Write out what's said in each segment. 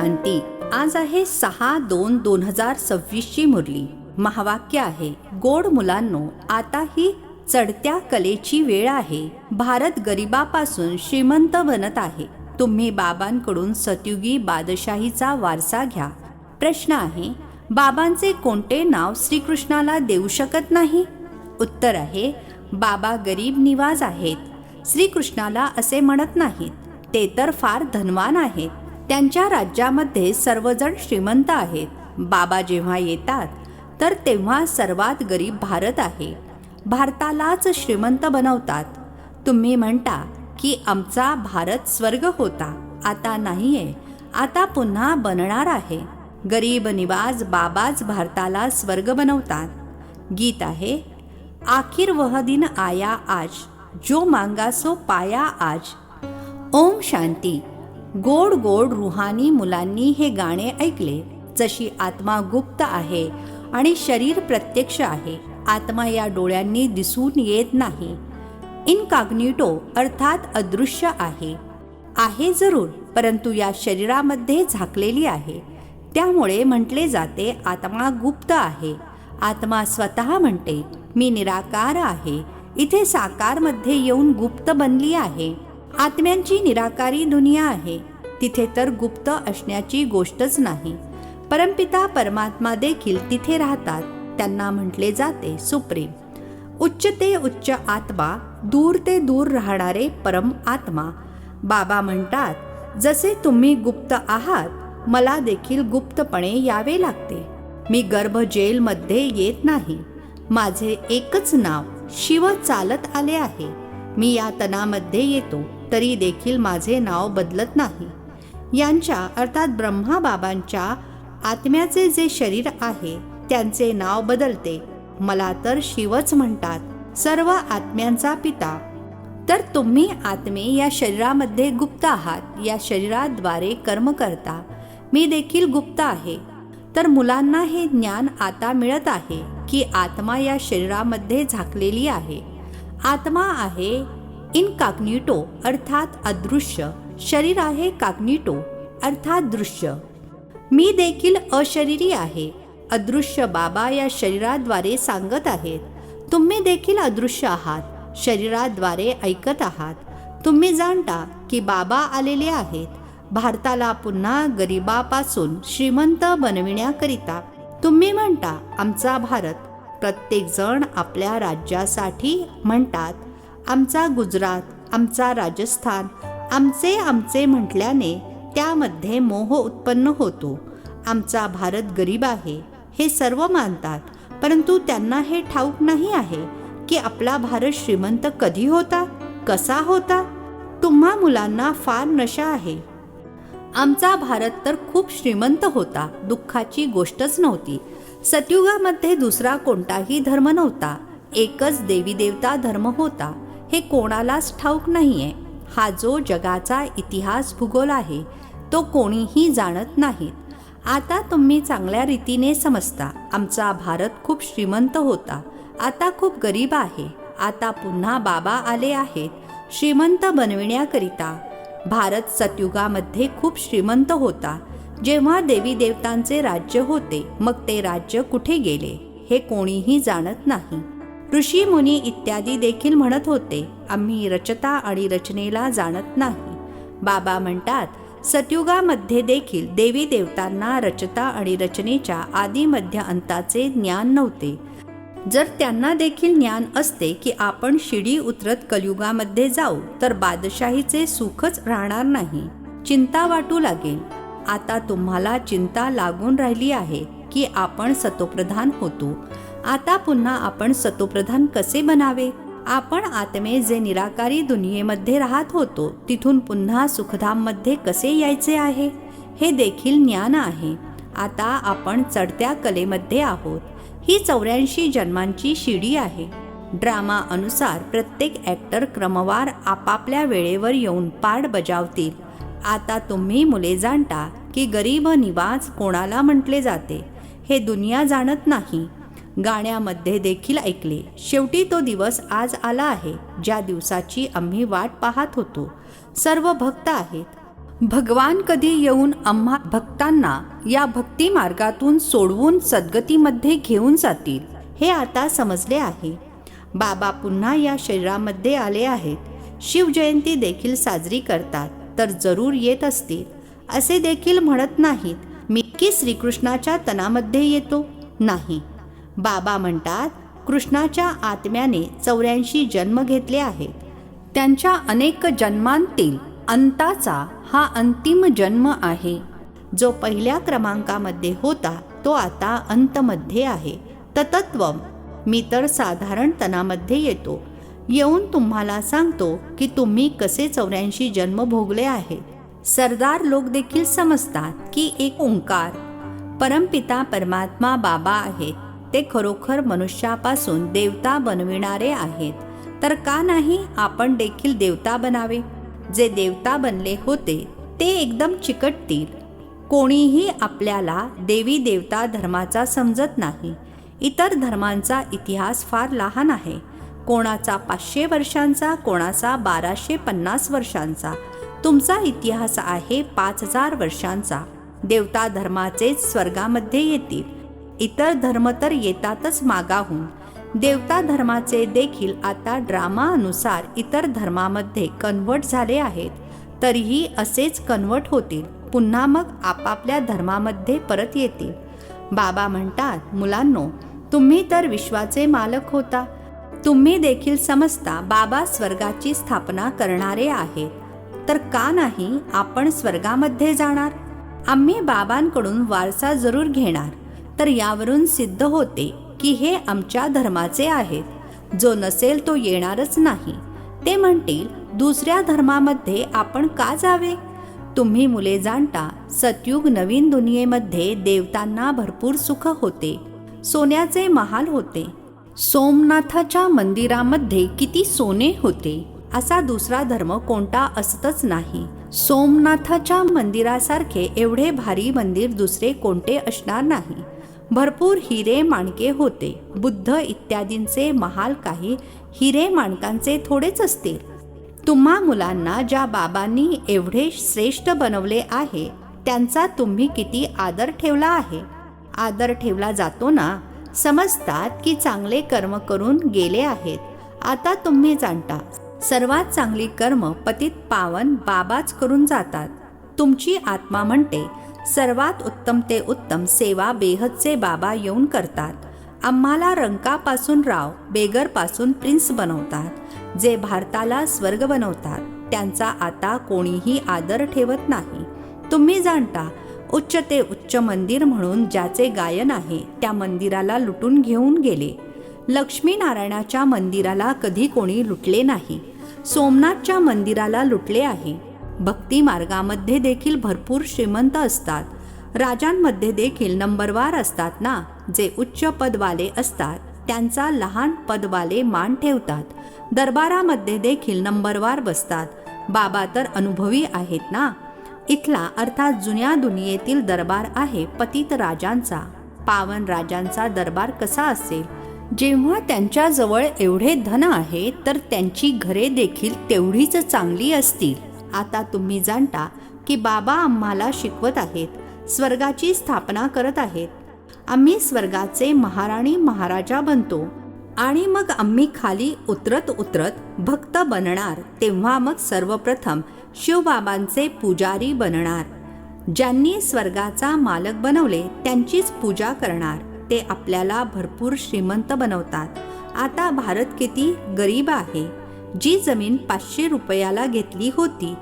क्रांती. आज आहे सहा दोन दोन हजार सव्वीसची मुरली. महावाक्य आहे गोड मुलांनो आता ही चढत्या कलेची वेळ आहे. भारत गरिबापासून श्रीमंत बनत आहे. तुम्ही बाबांकडून सतयुगी बादशाहीचा वारसा घ्या. प्रश्न आहे बाबांचे कोणते नाव श्रीकृष्णाला देऊ शकत नाही? उत्तर आहे बाबा गरीब निवाज आहेत. श्रीकृष्णाला असे म्हणत नाहीत. ते तर फार धनवान आहेत. त्यांच्या राज्यामध्ये सर्वजण श्रीमंत आहेत. बाबा जेव्हा येतात तर तेव्हा सर्वात गरीब भारत आहे. भारतालाच श्रीमंत बनवतात. तुम्ही म्हणता की आमचा भारत स्वर्ग होता. आता नाहीये. आता पुन्हा बनणार आहे. गरीब निवाज बाबाच भारताला स्वर्ग बनवतात. गीत आहे आखिर वह दिन आया आज जो मांगा सो पाया आज. ओम शांती. गोड गोड रुहानी मुलांनी हे गाणे ऐकले जशी आत्मा गुप्त आहे आणि शरीर प्रत्यक्ष आहे आत्मा या डोळ्यांनी दिसून येत नाही. इनकॉग्निटो अर्थात अदृश्य आहे. आहे जरूर परंतु या शरीरामध्ये झाकलेली आहे. त्यामुळे म्हटले जाते आत्मा गुप्त आहे. आत्मा स्वतः म्हणते मी निराकार आहे. इथे साकारमध्ये येऊन गुप्त बनली आहे. आत्म्यांची निराकारी दुनिया आहे. तिथे तर गुप्त असण्याची गोष्टच नाही. परमपिता परमात्मा देखील तिथे राहतात. त्यांना म्हटले जाते सुप्रीम. उच्च ते उच्च आत्मा दूर ते दूर राहणारे परम आत्मा. बाबा म्हणतात जसे तुम्ही गुप्त आहात मला देखील गुप्तपणे यावे लागते. मी गर्भ जेलमध्ये येत नाही. माझे एकच नाव शिव चालत आले आहे. मी या तनामध्ये येतो. तरी देखील माझे नाव बदलत नाही. यांच्या अर्थात ब्रह्माबाबांच्या आत्म्याचे जे शरीर आहे त्यांचे नाव बदलते. मला तर शिवच म्हणतात सर्व आत्म्यांचा पिता. तर तुम्ही आत्मे या शरीरामध्ये गुप्त आहात या शरीराद्वारे कर्म करता. मी देखील गुप्त आहे. तर मुलांना हे ज्ञान आता मिळत आहे की आत्मा या शरीरामध्ये झाकलेली आहे. आत्मा आहे इनकाग्निटो अर्थात अदृश्य. शरीर आहे काग्निटो अर्थात दृश्य. मी देखील अशरीरी आहे. अदृश्य बाबा या शरीराद्वारे सांगत आहेत. तुम्ही देखील अदृश्य आहात. शरीराद्वारे ऐकत आहात. तुम्ही जाणता की बाबा आलेले आहेत. भारताला पुन्हा गरिबापासून श्रीमंत बनविण्याकरिता. तुम्ही म्हणता आमचा भारत प्रत्येकजण आपल्या राज्यासाठी म्हणतात आमचा गुजरात आमचा राजस्थान आमचे आमचे म्हटल्याने त्यामध्ये मोह उत्पन्न होतो. आमचा भारत गरीब आहे हे सर्व मानतात परंतु त्यांना हे ठाऊक नाही आहे की आपला भारत श्रीमंत कधी होता कसा होता? तुम्हा मुलांना फार नशा आहे. आमचा भारत तर खूप श्रीमंत होता दुःखाची गोष्टच नव्हती. सतयुगामध्ये दुसरा कोणताही धर्म नव्हता एकच देवी देवता धर्म होता. हे कोणालाच ठाऊक नाहीये. हा जो जगाचा इतिहास भूगोल आहे तो कोणीही जाणत नाहीत. आता तुम्ही चांगल्या रीतीने समजता. आमचा भारत खूप श्रीमंत होता. आता खूप गरीब आहे. आता पुन्हा बाबा आले आहेत श्रीमंत बनविण्याकरिता. भारत सतयुगामध्ये खूप श्रीमंत होता. जेव्हा देवी देवतांचे राज्य होते मग ते राज्य कुठे गेले हे कोणीही जाणत नाही. ऋषी मुनी इत्यादी देखील म्हणत होते आम्ही रचता आणि रचनेला जाणत नाही. बाबा म्हणतात सतयुगामध्ये देखील देवी देवतांना रचता आणि रचनेच्या आदी मध्य अंताचे ज्ञान नव्हते. जर त्यांना देखील ज्ञान असते की आपण शिडी उतरत कलयुगामध्ये जाऊ तर बादशाहीचे सुखच राहणार नाही. चिंता वाटू लागेल. आता तुम्हाला चिंता लागून राहिली आहे की आपण सतोप्रधान होतो. आता पुन्हा आपण सतोप्रधान कसे बनावे? आपण आत्मे जे निराकारी दुनियेमध्ये राहत होतो तिथून पुन्हा सुखधाममध्ये कसे यायचे आहे? हे देखील ज्ञान आहे. आता आपण चढत्या कलेमध्ये आहोत. ही चौऱ्याऐंशी जन्मांची शिडी आहे. ड्रामा अनुसार प्रत्येक ॲक्टर क्रमवार आपापल्या वेळेवर येऊन पाठ बजावतील. आता तुम्ही मुले जाणता की गरीब निवाज कोणाला म्हटले जाते? हे दुनिया जाणत नाही. गाण्यामध्ये देखील ऐकले. शेवटी तो दिवस आज आला आहे ज्या दिवसाची आम्ही वाट पाहत होतो. सर्व भक्त आहेत. भगवान कधी येऊन आम्हा भक्तांना या भक्ती मार्गातून सोडवून सद्गतीमध्ये घेऊन जातील हे आता समजले आहे. बाबा पुन्हा या शरीरामध्ये आले आहेत. शिवजयंती देखील साजरी करतात तर जरूर येत असतील. असे देखील म्हणत नाहीत मी की श्रीकृष्णाच्या तनामध्ये येतो? नाही. बाबा म्हणतात कृष्णाच्या आत्म्याने चौऱ्याऐंशी जन्म घेतले आहेत. त्यांच्या अनेक जन्मांतील अंताचा हा अंतिम जन्म आहे. जो पहिल्या क्रमांकामध्ये होता तो आता अंतमध्ये आहे. ततत्व मी तर साधारण तणामध्ये येतो. येऊन तुम्हाला सांगतो की तुम्ही कसे चौऱ्याऐंशी जन्म भोगले आहेत. सरदार लोक देखील समजतात की एक ओंकार. परमपिता परमात्मा बाबा आहेत. ते खरोखर मनुष्यापासून देवता बनविणारे आहेत. तर का नाही आपण देखील देवता बनावे? जे देवता बनले होते ते एकदम चिकटतील. कोणीही आपल्याला देवी देवता धर्माचा समजत नाही. इतर धर्मांचा इतिहास फार लहान आहे. कोणाचा पाचशे वर्षांचा कोणाचा बाराशे पन्नास वर्षांचा. तुमचा इतिहास आहे पाच हजार वर्षांचा. देवता धर्माचेच स्वर्गामध्ये येतील. इतर धर्म तर येतातच मागाहून. देवता धर्माचे देखील आता ड्रामानुसार इतर धर्मामध्ये कन्वर्ट झाले आहेत. तरीही असेच कन्वर्ट होतील पुन्हा मग आपापल्या धर्मामध्ये परत येतील. बाबा म्हणतात मुलांनो तुम्ही तर विश्वाचे मालक होता. तुम्ही देखील समजता बाबा स्वर्गाची स्थापना करणारे आहेत. तर का नाही आपण स्वर्गामध्ये जाणार? आम्ही बाबांकडून वारसा जरूर घेणार. तर यावरून सिद्ध होते की हे आमच्या धर्माचे आहेत. जो नसेल तो येणारच नाही. ते म्हणतील दुसऱ्या धर्मामध्ये आपण का जावे? तुम्ही मुले जाणता सतयुग नवीन दुनियेमध्ये देवतांना भरपूर सुख होते. सोन्याचे महाल होते. सोमनाथाच्या मंदिरामध्ये किती सोने होते? असा दुसरा धर्म कोणता असतच नाही. सोमनाथाच्या मंदिरासारखे एवढे भारी मंदिर दुसरे कोणते असणार नाही. भरपूर हिरे माणके होते. बुद्ध इत्यादींचे महाल काही हिरे माणकांचे थोडेच असतील. तुम्हा मुलांना ज्या बाबांनी एवढे श्रेष्ठ बनवले आहे त्यांचा तुम्ही किती आदर ठेवला आहे? आदर ठेवला जातो ना? समजतात की चांगले कर्म करून गेले आहेत. आता तुम्ही जाणता. सर्वात चांगली कर्म पतित पावन बाबाच करून जातात. तुमची आत्मा म्हणते सर्वात उत्तम ते उत्तम सेवा बेहदचे बाबा येऊन करतात. आम्हाला रंकापासून राव बेगरपासून प्रिन्स बनवतात जे भारताला स्वर्ग बनवतात. त्यांचा आता कोणीही आदर ठेवत नाही. तुम्ही जाणता उच्च ते उच्च मंदिर म्हणून ज्याचे गायन आहे त्या मंदिराला लुटून घेऊन गेले. लक्ष्मीनारायणाच्या मंदिराला कधी कोणी लुटले नाही. सोमनाथच्या मंदिराला लुटले आहे. भक्ती मार्गामध्ये देखील भरपूर श्रीमंत असतात. राजांमध्ये देखील नंबरवार असतात ना? जे उच्च पदवाले असतात. त्यांचा लहान पदवाले मान ठेवतात. दरबारामध्ये देखील नंबरवार बसतात. बाबा तर अनुभवी आहेत ना? इथला अर्थात जुन्या दुनियेतील दरबार आहे पतित राजांचा. पावन राजांचा दरबार कसा असेल? जेव्हा त्यांच्याजवळ एवढे धन आहे तर त्यांची घरे देखील तेवढीच चांगली असतील. आता तुम्ही जाणता की बाबा आम्हाला शिकवत आहेत स्वर्गाची स्थापना करत आहेत. आम्ही स्वर्गाचे महाराणी महाराजा बनतो आणि मग आम्ही खाली उतरत उतरत भक्त बनणार तेव्हा मग सर्वप्रथम शिवबाबांचे पुजारी बनणार. ज्यांनी स्वर्गाचा मालक बनवले त्यांचीच पूजा करणार. ते आपल्याला भरपूर श्रीमंत बनवतात. आता भारत किती गरीब आहे. जी जमीन पाचशे रुपयाला घेतली होती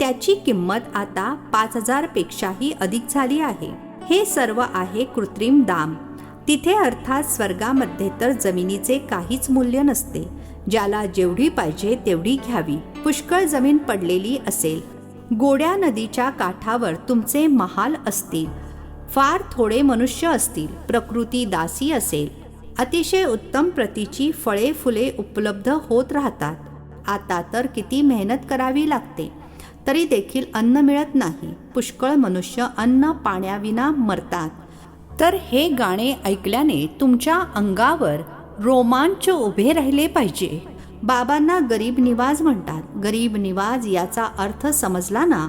त्याची किंमत आता पाच हजारपेक्षाही अधिक झाली आहे. हे सर्व आहे कृत्रिम दाम. तिथे अर्थात स्वर्गामध्ये तर जमिनीचे काहीच मूल्य नसते. ज्याला जेवढी पाहिजे तेवढी घ्यावी. पुष्कळ जमीन पडलेली असेल. गोड्या नदीच्या काठावर तुमचे महाल असतील. फार थोडे मनुष्य असतील. प्रकृती दासी असेल. अतिशय उत्तम प्रतीची फळे फुले उपलब्ध होत राहतात. आता तर किती मेहनत करावी लागते. तरी देखील अन्न मिळत नाही. पुष्कळ मनुष्य अन्न पाण्याविना मरतात. तर हे गाणे ऐकल्याने तुमच्या अंगावर रोमांच उभे राहिले पाहिजे. बाबांना गरीब निवाज म्हणतात. गरीब निवाज याचा अर्थ समजला ना?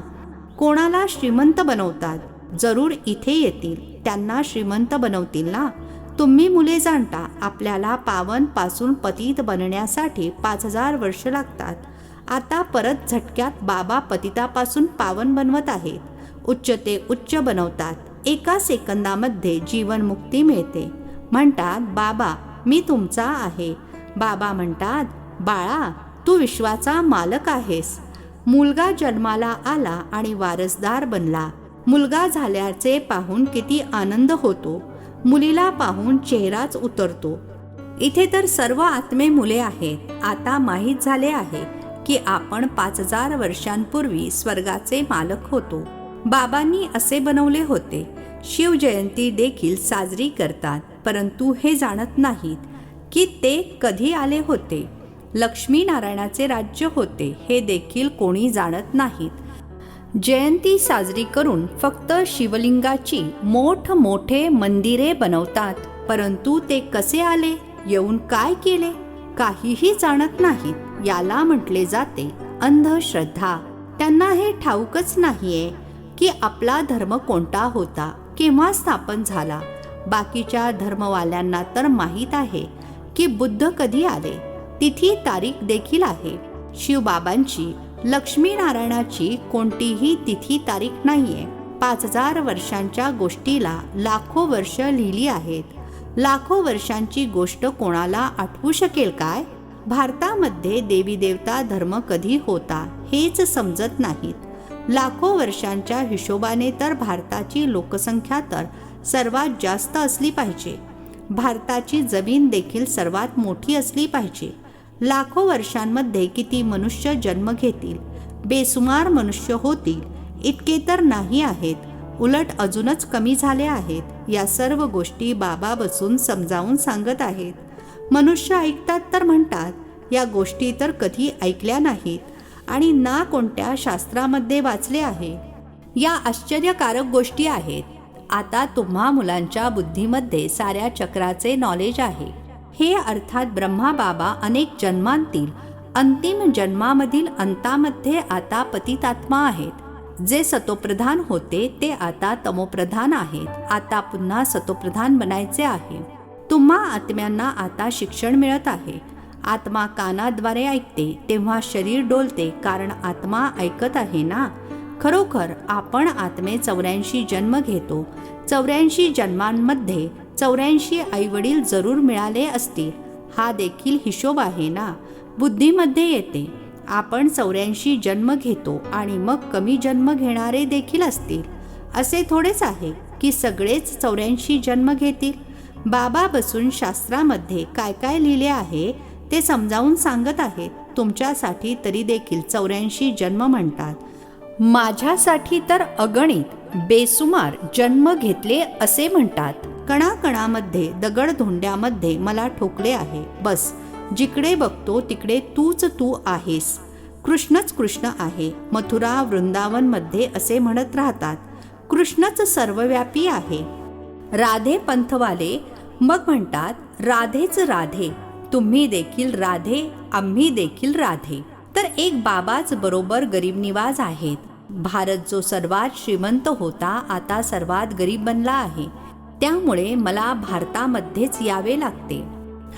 कोणाला श्रीमंत बनवतात? जरूर इथे येतील. त्यांना श्रीमंत बनवतील ना? तुम्ही मुले जाणता आपल्याला पावनपासून पतित बनण्यासाठी पाच हजार वर्ष लागतात. आता परत झटक्यात बाबा पतितापासून पावन बनवत आहेत. उच्च ते उच्च बनवतात. एका सेकंदामध्ये जीवनमुक्ती मिळते. म्हणतात बाबा मी तुमचा आहे. बाबा म्हणतात बाळा तू विश्वाचा मालक आहेस. मुलगा जन्माला आला आणि वारसदार बनला. मुलगा झाल्याचे पाहून किती आनंद होतो. मुलीला पाहून चेहराच उतरतो. इथे तर सर्व आत्मे मुले आहेत. आता माहीत झाले आहे की आपण पाच हजार वर्षांपूर्वी स्वर्गाचे मालक होतो. बाबांनी असे बनवले होते. शिवजयंती देखील साजरी करतात परंतु हे जाणत नाहीत की ते कधी आले होते. लक्ष्मीनारायणाचे राज्य होते हे देखील कोणी जाणत नाहीत. जयंती साजरी करून फक्त शिवलिंगाची मोठ मोठे मंदिरे बनवतात. परंतु ते कसे आले? येऊन काय केले? काहीही जाणत नाहीत. याला म्हटले जाते अंधश्रद्धा. त्यांना हे ठाऊकच नाहीये की आपला धर्म कोणता होता केव्हा स्थापन झाला. बाकीच्या धर्मवाल्यांना तर माहीत आहे की बुद्ध कधी आले. तिथी तारीख देखील आहे. शिवबाबांची लक्ष्मीनारायणाची कोणतीही तिथी तारीख नाही आहे पाच हजार वर्षांच्या गोष्टीला लाखो वर्ष लिहिली आहेत. लाखो वर्षांची गोष्ट कोणाला आठवू शकेल काय? भारतामध्ये देवी देवता धर्म कधी होता हेच समजत नाहीत. लाखो वर्षांच्या हिशोबाने तर भारताची लोकसंख्या तर सर्वात जास्त असली पाहिजे. भारताची जमीन देखील सर्वात मोठी असली पाहिजे. लाखो वर्षांमध्ये किती मनुष्य जन्म घेतील बेसुमार मनुष्य होतील इतके तर नाही आहेत उलट अजूनच कमी झाले आहेत या सर्व गोष्टी बाबा बसून समजावून सांगत आहेत. मनुष्य ऐकतात तर म्हणतात या गोष्टी तर कधी ऐकल्या नाहीत आणि ना कोणत्या शास्त्रामध्ये वाचले आहे. या आश्चर्यकारक गोष्टी आहेत. आता तुम्हा मुलांच्या बुद्धीमध्ये साऱ्या चक्राचे नॉलेज आहे. हे अर्थात ब्रह्मा बाबा अनेक जन्मांतील अंतिम जन्मामधील अंतामध्ये आता पतितात्मा आहेत. जे सतोप्रधान होते ते आता तमोप्रधान आहेत. आता पुन्हा सतोप्रधान बनायचे आहे. तुम्हा आत्म्यांना आता शिक्षण मिळत आहे. आत्मा कानाद्वारे ऐकते तेव्हा शरीर डोलते कारण आत्मा ऐकत आहे ना? खरोखर आपण आत्मे चौऱ्याऐंशी जन्म घेतो. चौऱ्याऐंशी जन्मांमध्ये चौऱ्याऐंशी आईवडील जरूर मिळाले असतील. हा देखील हिशोब आहे ना? बुद्धीमध्ये येते. आपण चौऱ्याऐंशी जन्म घेतो आणि मग कमी जन्म घेणारे देखील असतील. असे थोडेच आहे की सगळेच चौऱ्याऐंशी जन्म घेतील. बाबा बसून शास्त्रामध्ये काय काय लिहिले आहे ते समजावून सांगत आहेत. तुमच्यासाठी तरी देखील चौऱ्याऐंशी जन्म म्हणतात. माझ्यासाठी तर अगणित बेसुमार जन्म घेतले असे म्हणतात. कणाकणामध्ये दगडधोंड्यामध्ये मला ठोकले आहे. बस. जिकडे बघतो तिकडे तूच तू आहेस. कृष्णच कृष्ण आहे. मथुरा वृंदावनमध्ये असे म्हणत राहतात. कृष्णच सर्वव्यापी आहे. राधे पंथवाले मग म्हणतात राधेच राधे. तुम्ही देखील राधे आम्ही देखील राधे. तर एक बाबाच बरोबर गरीब निवाज आहेत. भारत जो सर्वात श्रीमंत होता आता सर्वात गरीब बनला आहे. त्यामुळे मला भारतामध्येच यावे लागते.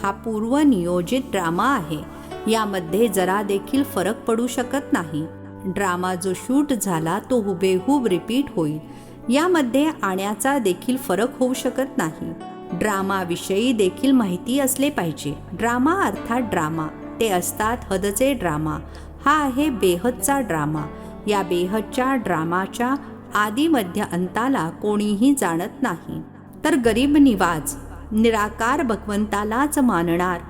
हा पूर्वनियोजित ड्रामा आहे. यामध्ये जरा देखील फरक पडू शकत नाही. ड्रामा जो शूट झाला तो हुबेहूब रिपीट होईल. यामध्ये आण्याचा देखील फरक होऊ शकत नाही. ड्रामाविषयी देखील माहिती असले पाहिजे. ड्रामा अर्थात ड्रामा. ते असतात हदचे ड्रामा. हा आहे बेहदचा ड्रामा. या बेहदच्या ड्रामाच्या आदी मध्य अंताला कोणीही जाणत नाही. तर गरीब निवाज निराकार भगवंतालाच मानणार.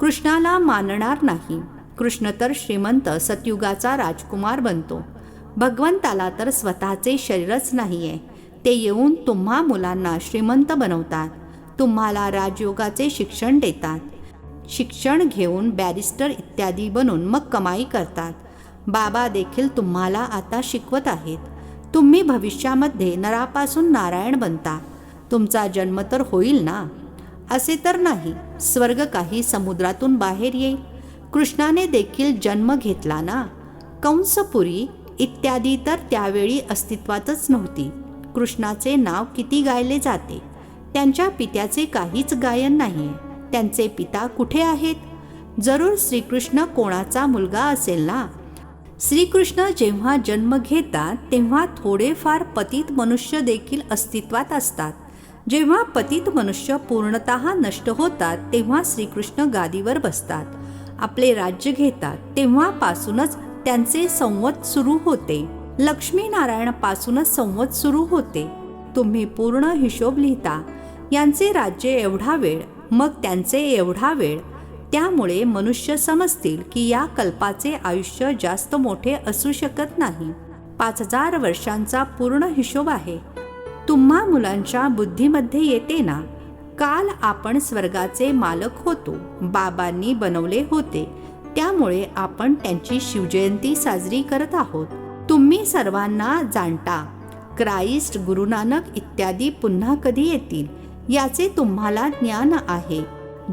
कृष्णाला मानणार नाही. कृष्ण तर श्रीमंत सतयुगाचा राजकुमार बनतो. भगवंताला तर स्वतःचे शरीरच नाही आहे ते येऊन तुम्हा मुलांना श्रीमंत बनवतात. तुम्हाला राजयोगाचे शिक्षण देतात. शिक्षण घेऊन बॅरिस्टर इत्यादी बनून मग कमाई करतात. बाबा देखील तुम्हाला आता शिकवत आहेत. तुम्ही भविष्यामध्ये नरापासून नारायण बनता. तुमचा जन्म तर होईल ना? असे तर नाही. स्वर्ग काही समुद्रातून बाहेर येईल कृष्णाने देखील जन्म घेतला ना? कंसपुरी इत्यादी तर त्यावेळी अस्तित्वातच नव्हती. कृष्णाचे नाव किती गायले जाते? त्यांच्या पित्याचे काहीच गायन नाही त्यांचे पिता कुठे आहेत? जरूर श्रीकृष्ण कोणाचा मुलगा असेल ना? श्रीकृष्ण जेव्हा जन्म घेतात तेव्हा थोडेफार पतित मनुष्य देखील अस्तित्वात असतात. जेव्हा पतित मनुष्य पूर्णतः नष्ट होतात तेव्हा श्रीकृष्ण गादीवर बसतात. आपले राज्य घेतात तेव्हापासूनच त्यांचे संवत सुरू होते. लक्ष्मीनारायणापासूनच संवत सुरू होते. तुम्ही पूर्ण हिशोब लिहिता. यांचे राज्य एवढा वेळ मग त्यांचे एवढा वेळ. त्यामुळे मनुष्य समजतील की या कल्पाचे आयुष्य जास्त मोठे असू शकत नाही. पाच हजार वर्षांचा पूर्ण हिशोब आहे. तुम्हा मुलांच्या बुद्धीमध्ये येते ना काल आपण स्वर्गाचे मालक होतो बाबांनी बनवले होते त्यामुळे आपण त्यांची शिवजयंती साजरी करत आहोत. तुम्ही सर्वांना जाणता क्राईस्ट गुरुनानक इत्यादी पुन्हा कधी येतील याचे तुम्हाला ज्ञान आहे.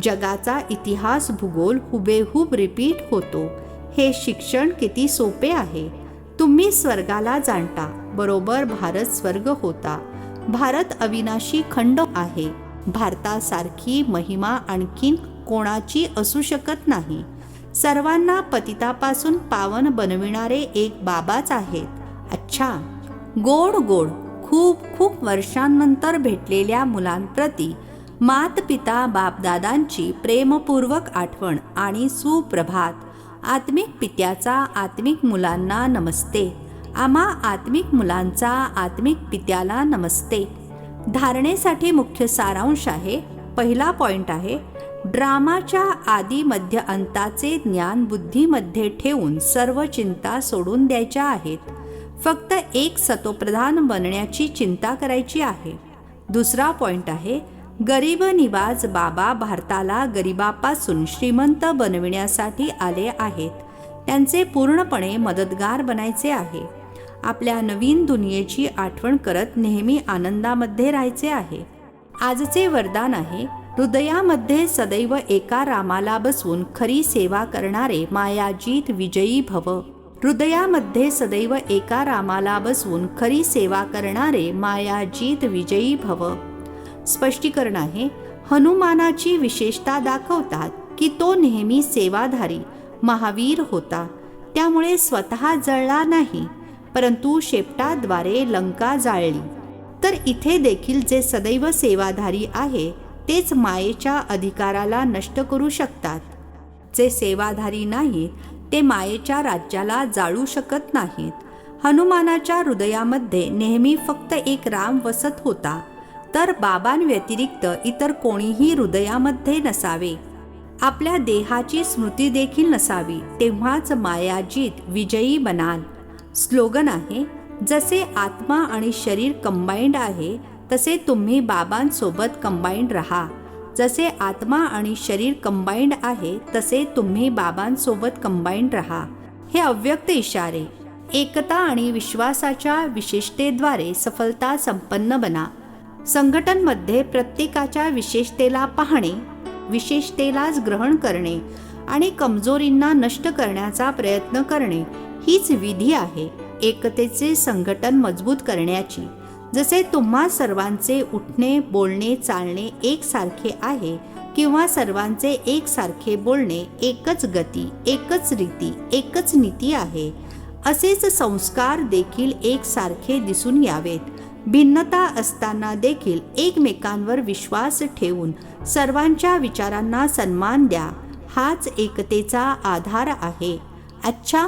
जगाचा इतिहास भूगोल हुबेहूब रिपीट होतो. हे शिक्षण किती सोपे आहे. तुम्ही स्वर्गाला जाणता बरोबर भारत स्वर्ग होता. भारत अविनाशी खंड आहे. भारतासारखी महिमा आणखीन कोणाची असू शकत नाही. सर्वांना पतितापासून पावन बनविणारे एक बाबाच आहेत. अच्छा! गोड गोड खूप खूप वर्षांनंतर भेटलेल्या मुलांप्रती मात पिता बापदादांची प्रेमपूर्वक आठवण आणि सुप्रभात. आत्मिक पित्याचा आत्मिक मुलांना नमस्ते. आम्हा आत्मिक मुलांचा आत्मिक पित्याला नमस्ते. धारणेसाठी मुख्य सारांश आहे पहिला पॉइंट आहे ड्रामाच्या आदी मध्य अंताचे ज्ञान बुद्धीमध्ये ठेवून सर्व चिंता सोडून द्यायच्या आहेत. फक्त एक सतोप्रधान बनण्याची चिंता करायची आहे. दुसरा पॉइंट आहे गरीब निवाज बाबा भारताला गरिबापासून श्रीमंत बनविण्यासाठी आले आहेत. त्यांचे पूर्णपणे मदतगार बनायचे आहे. आपल्या नवीन दुनियेची आठवण करत नेहमी आनंदामध्ये राहायचे आहे. आजचे वरदान आहे हृदयामध्ये सदैव एका रामाला बसवून खरी सेवा करणारे मायाजीत विजयी भव. हृदयामध्ये सदैव एका रामाला बसवून खरी सेवा करणारे मायाजीत विजयी भव. स्पष्टीकरण आहे हनुमानाची विशेषता दाखवतात की तो नेहमी सेवाधारी महावीर होता. त्यामुळे स्वतः जळला नाही. परंतु शेपटाद्वारे लंका जाळली. तर इथे देखील जे सदैव सेवाधारी आहे तेच मायेच्या अधिकाराला नष्ट करू शकतात. जे सेवाधारी नाहीत ते मायेच्या राज्याला जाळू शकत नाहीत. हनुमानाच्या हृदयामध्ये नेहमी फक्त एक राम वसत होता. तर बाबांव्यतिरिक्त इतर कोणीही हृदयामध्ये नसावे. आपल्या देहाची स्मृती देखील नसावी तेव्हाच मायाजीत विजयी बनाल स्लोगन आहे जसे आत्मा आणि शरीर कंबाईंड आहे तसे तुम्ही बाबांसोबत कंबाईंड राहा. जसे आत्मा आणि शरीर कंबाईंड आहे तसे तुम्ही बाबांसोबत कंबाईंड राहा. हे अव्यक्त इशारे एकता आणि विश्वासाच्या विशेषतेद्वारे सफलता संपन्न बना. संघटनमध्ये प्रत्येकाच्या विशेषतेला पाहणे विशेषतेलाच ग्रहण करणे आणि कमजोरींना नष्ट करण्याचा प्रयत्न करणे हीच विधी आहे एकतेचे संघटन मजबूत करण्याची. जसे तुम्हा सर्वांचे उठणे बोलणे चालणे एकसारखे आहे किंवा सर्वांचे एकसारखे बोलणे एकच गती एकच रीती एकच नीती आहे असेच संस्कार देखील एकसारखे दिसून यावेत. भिन्नता असताना देखील एकमेकांवर विश्वास ठेवून सर्वांच्या विचारांना सन्मान द्या. हाच एकतेचा आधार आहे. अच्छा!